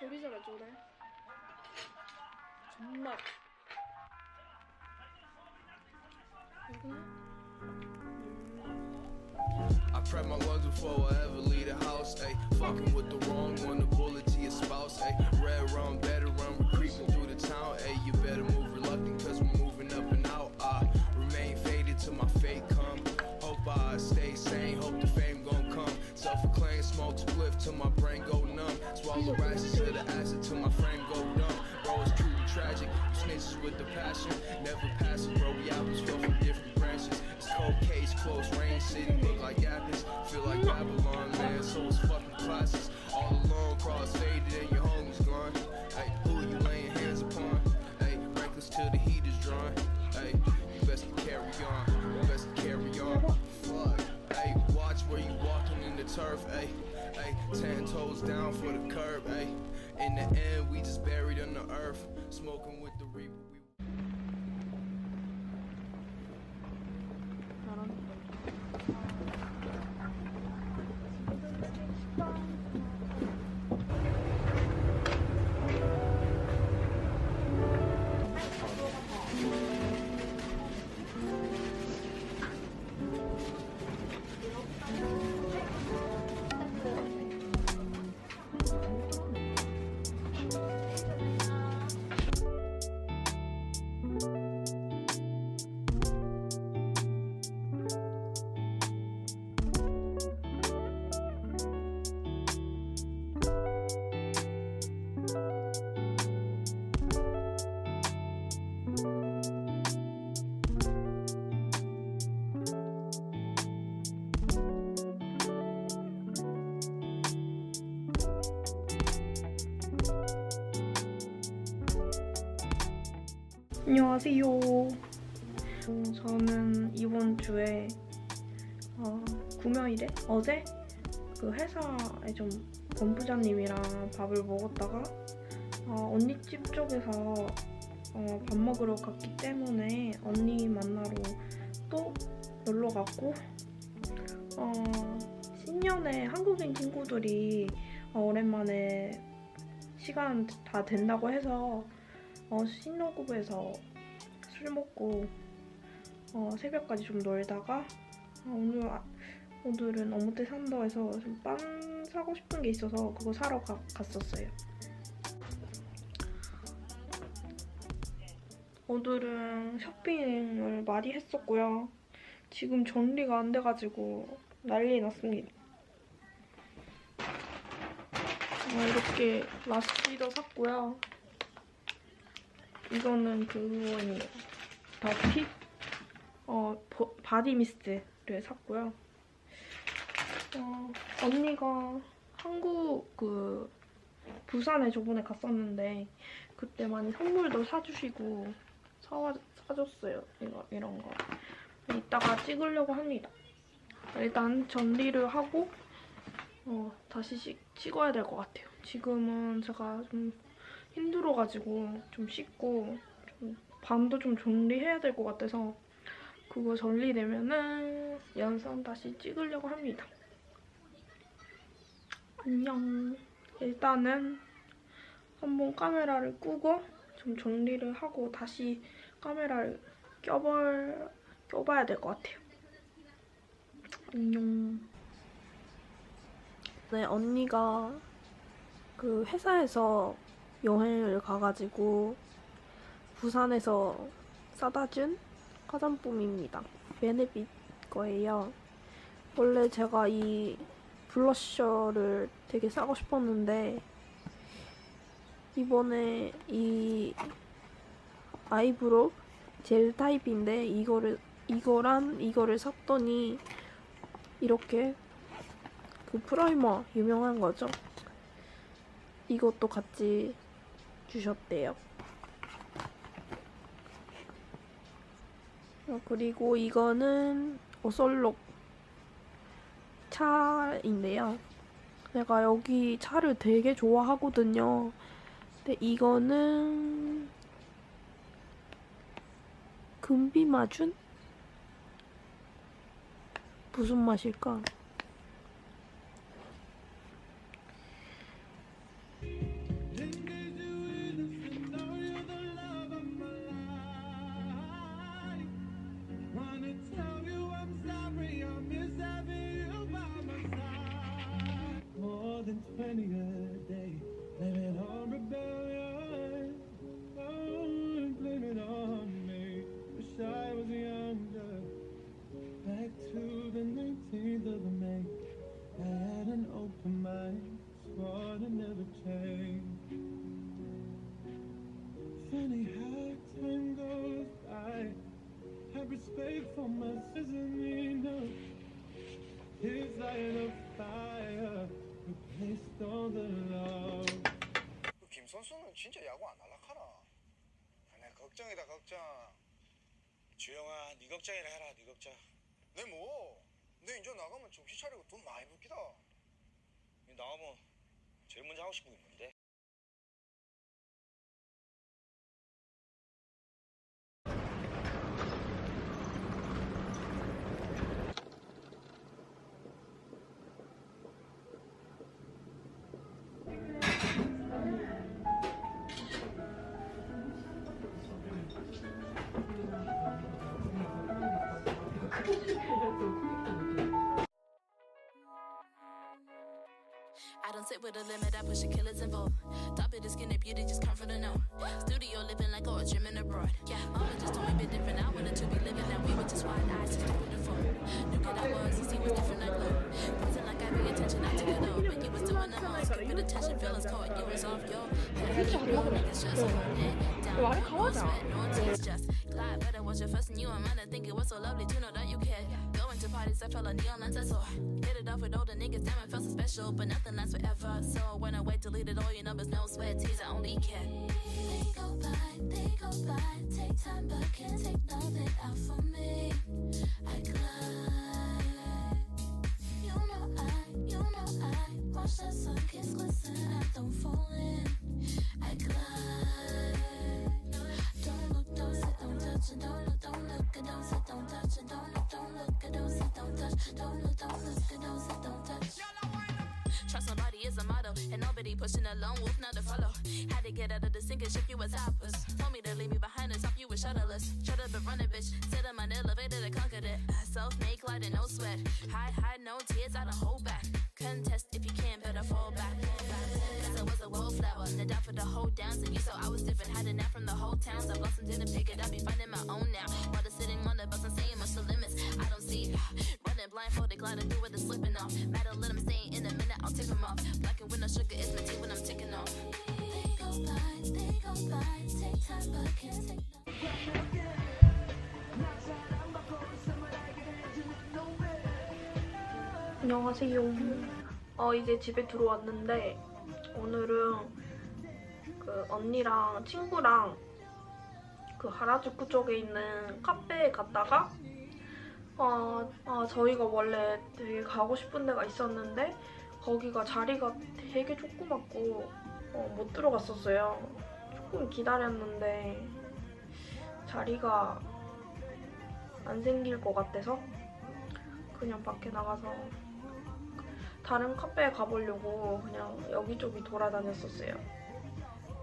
되게 잘하죠, 오늘. 정말. 이거는 I prep my lungs before I ever leave the house. Ayy, fucking with the wrong one, the bullet to your spouse. Ayy, red rum, better run, we're creeping through the town. Ayy, you better move reluctant, cause we're moving up and out. I remain faded till my fate come. Hope I stay sane, hope the fame gon' come. Self acclaim, smoke spliff till my brain go numb. Swallow rice to the acid till my frame go numb. Bro, it's truly tragic. You snitches with the passion, never passes, bro. We apples fell from different branches. It's cold case, close range, city look like Athens. Feel like Babylon, man. So it's fucking classes. All alone, cross faded, and your homies gone. Hey, who you laying hands upon? Hey, reckless till the heat is drawn. Hey, turf. Hey, hey, ten toes down for the curb. Hey, in the end, we just buried in the earth, smoking with the reaper. 안녕하세요. 어, 저는 이번 주에 어, 금요일에 어제 그 회사에 좀 본부장님이랑 밥을 먹었다가 어, 언니 집 쪽에서 어, 밥 먹으러 갔기 때문에 언니 만나러 또 놀러 갔고 어, 신년에 한국인 친구들이 어, 오랜만에 시간 다 된다고 해서 어, 신호구에서 술 먹고 어, 새벽까지 좀 놀다가 어, 오늘 아- 오늘은 어묵대 산다에서 좀 빵 사고 싶은 게 있어서 그거 사러 가- 갔었어요. 오늘은 쇼핑을 많이 했었고요. 지금 정리가 안 돼가지고 난리 났습니다. 어, 이렇게 라스티도 샀고요. 이거는 그거예요. 더피 어 버- 바디 미스트를 샀고요. 어, 언니가 한국 그 부산에 저번에 갔었는데 그때 많이 선물도 사주시고 사와 사줬어요. 이거 이런 거. 이따가 찍으려고 합니다. 일단 정리를 하고 어, 다시 씻, 찍어야 될 것 같아요. 지금은 제가 좀 힘들어가지고 좀 씻고 좀 밤도 좀 정리해야 될 것 같아서 그거 정리되면은 영상 다시 찍으려고 합니다. 안녕. 일단은 한번 카메라를 끄고 좀 정리를 하고 다시 카메라를 껴볼, 껴봐야 될 것 같아요. 안녕. 네, 언니가 그 회사에서 여행을 가가지고 부산에서 싸다 준 화장품입니다. 베네핏 거예요. 원래 제가 이 블러셔를 되게 사고 싶었는데 이번에 이 아이브로우 젤 타입인데 이거를 이거랑 이거를 샀더니 이렇게 그 프라이머 유명한 거죠. 이것도 같이 주셨대요. 어, 그리고 이거는 오설록 차인데요. 제가 여기 차를 되게 좋아하거든요. 근데 이거는 금비마준? 무슨 맛일까? 진짜 야구 안? 아, 내 걱정이다 걱정. 주영아, 네 걱정이나 해라, 네 걱정. 내 뭐? 내 이제 나가면 정신 차리고 돈 많이 벌기다. 니 나가면 제일 먼저 하고 싶은 게 뭔데? I don't sit with a limit, I push the killers involved. Top of the skin and beauty just come from the know. Studio living like all dreaming abroad. Yeah, mama just told me be different. I wanted to be living that we were just wide eyes, just beautiful. Look at I was, see was different, I glow. Wasn't like I pay attention, I took it all. but you was doing the most, Keeping attention, feelings caught, you was off, yo. Had a heat, it's just it stressful lovely to know that you. Going to parties, I felt like neon lights, I saw. Hit it off with all niggas, damn, it felt so special. But nothing lasts forever. So when I wait, deleted all your numbers, no sweat, tease, I only care. Pushing a lone wolf, not to follow. Had to get out of the sinking ship, you was hoppers. Told me to leave me behind and top you was shuttleless. Shut up and run it, bitch. Sit on my elevator to conquer it. Self-made gliding, no sweat. Hide, hide, no tears, I don't hold back. Contest if you can, better fall back. Cause I was a wallflower, the doubt for the whole down. So you saw I was different, had a from the whole town. So blossomed, didn't pick it up, be finding my own now. While the sitting on the bus and saying much the limits. I don't see blindfolded, gliding through with the slipping off. Matter let them stay in a minute, I'll tip them off. Black and no sugar is my tea when I'm ticking off. They go by, they go by. Take time, but can't take. 안녕하세요. 어 이제 집에 들어왔는데 오늘은 그 언니랑 친구랑 그 하라주쿠 쪽에 있는 카페에 갔다가 어, 아, 저희가 원래 되게 가고 싶은 데가 있었는데 거기가 자리가 되게 조그맣고 어, 못 들어갔었어요. 조금 기다렸는데 자리가 안 생길 것 같아서 그냥 밖에 나가서 다른 카페에 가보려고 그냥 여기저기 돌아다녔었어요.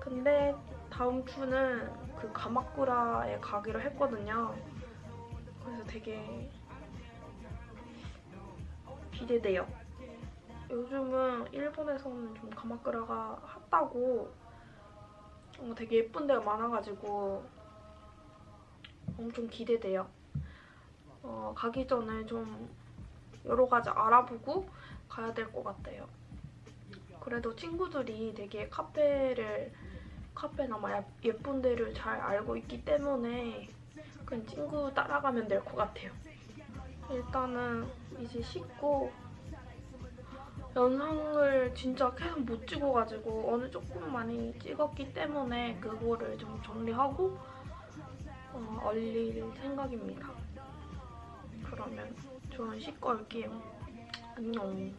근데 다음 주는 그 가마쿠라에 가기로 했거든요. 그래서 되게 기대돼요. 요즘은 일본에서는 좀 가마쿠라가 핫하고 어, 되게 예쁜 데가 많아가지고 엄청 기대돼요. 어, 가기 전에 좀 여러 가지 알아보고 가야 될 것 같아요. 그래도 친구들이 되게 카페를 카페나 막 예- 예쁜 데를 잘 알고 있기 때문에 그냥 친구 따라가면 될 것 같아요. 일단은 이제 씻고 영상을 진짜 계속 못 찍어가지고 어느 조금 많이 찍었기 때문에 그거를 좀 정리하고 어, 올릴 생각입니다. 그러면 저는 씻고 올게요. 안녕.